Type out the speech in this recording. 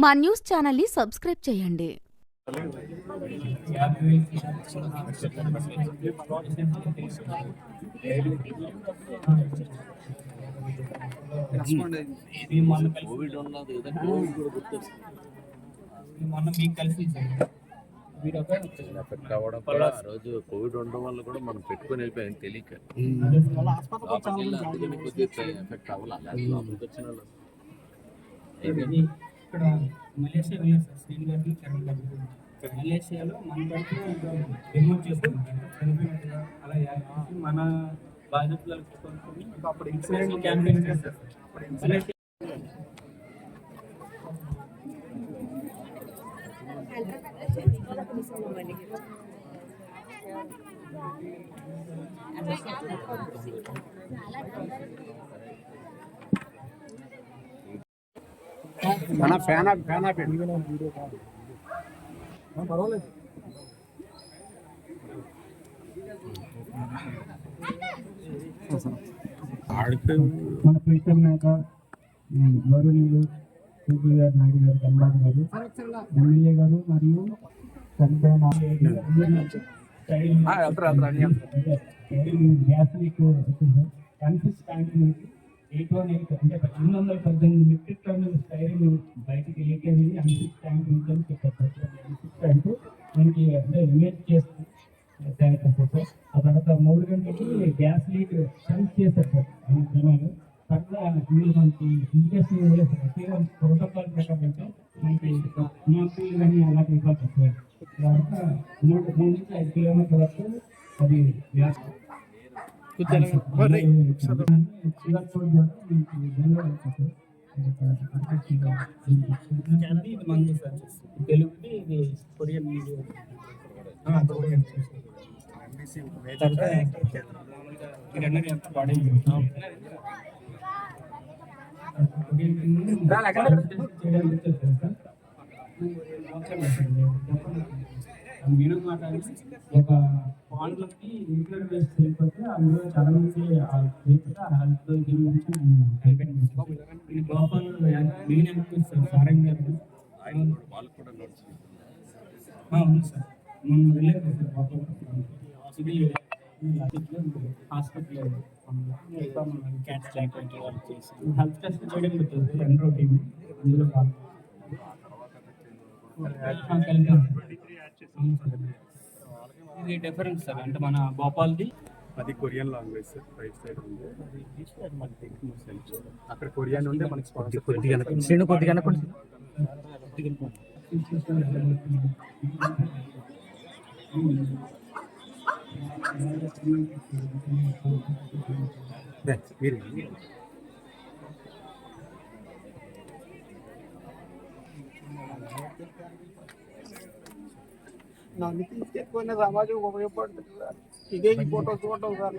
మా న్యూస్ ఛానల్ని సబ్స్క్రైబ్ చేయండి. కోవిడ్ ఉన్నది కోవిడ్ కూడా గుర్తొస్తుంది మొన్న మీకు కలిసి రోజు కోవిడ్ ఉండడం వల్ల కూడా మనం పెట్టుకొని వెళ్ళిపోయాం తెలియక ఎఫెక్ట్ అవ్వాలి ఇక్కడ మలేషియా వెళ్ళారు సార్ శ్రీని గారికి చరణ్ మలేషియాలో మన దాంట్లో రిమూవ్ చేసుకుంటారు అలా మన బాధితులకు కొనుక్కొని అప్పుడు ఇన్సూరెన్స్ క్యాంపెయిన్ చేస్తారు మలేషియా మన ఫ్యాన్ ఆఫ్ ఫ్యాన్ ఆఫ్ పర్వాలేదు మన ప్రీతం నాయక గౌరవనీయులు కేపీ గారు నాయుడు గారు కమలాడు గారు ఎమ్మెల్యే గారు మరియు చనిపోయిన గ్యాస్ లీక్ వచ్చింది నేను అంటే ఎనిమిది వందల పద్దెనిమిది మెట్రిక్ టన్నుల స్టైరిన్ బయటికి లీక్ అయింది. అన్సిక్స్ ట్యాంక్ నుంచి చెప్పారు. అన్సిక్స్ ట్యాంక్ మనకి అంటే ఇమేజ్ చేస్తుంది. ట్యాంక్ సార్ ఆ తర్వాత మూడు గంటలకి గ్యాస్ లీక్ సెన్స్ చేశారు సార్. అన్ని జనాలు. తర్వాత మీరు మనకి ఇంజక్షన్ ఇవ్వలేదు ప్రోటోకాల్ ప్రకారం అంటే మనకి మాకులు కానీ అలాగే ఇవ్వాలి సార్. తర్వాత మూడు మూడు నుంచి ఐదు కిలోమీటర్ల వరకు అది గ్యాస్ తెలుగుది ఇది కొరియన్ మీడియం కొరియన్ మీడియం మాట్లాడి ఒక పాండ్లకి న్యూక్లియర్ బేస్ వెళ్ళిపోతే అందులో చాలా మంది హెల్త్ దీని గురించి ఇది లోపల మెయిన్ అనిపిస్తుంది సారంగ్ గారు సార్ మొన్న వెళ్ళారు సార్ లోపల ఇది హాస్పిటల్ వాళ్ళు చేసి హెల్త్ టెస్ట్ చేయడం పెట్టారు రెండు రొటీన్ అందులో కలిపాం. ఇది డిఫరెన్స్ సార్ అంటే మన భోపాల్ది అది Korean language sir right side ఉంది అక్కడ కొరియన్ ఉంటే మనకి స్పాన్సర్ కొద్దిగా శ్రేణు కొద్దిగా మీరు నన్ను తీసుకెళ్ళిపోయిన సమాజం ఉపయోగపడుతుంది. సార్ ఇదే ఈ ఫోటో చూడటం సార్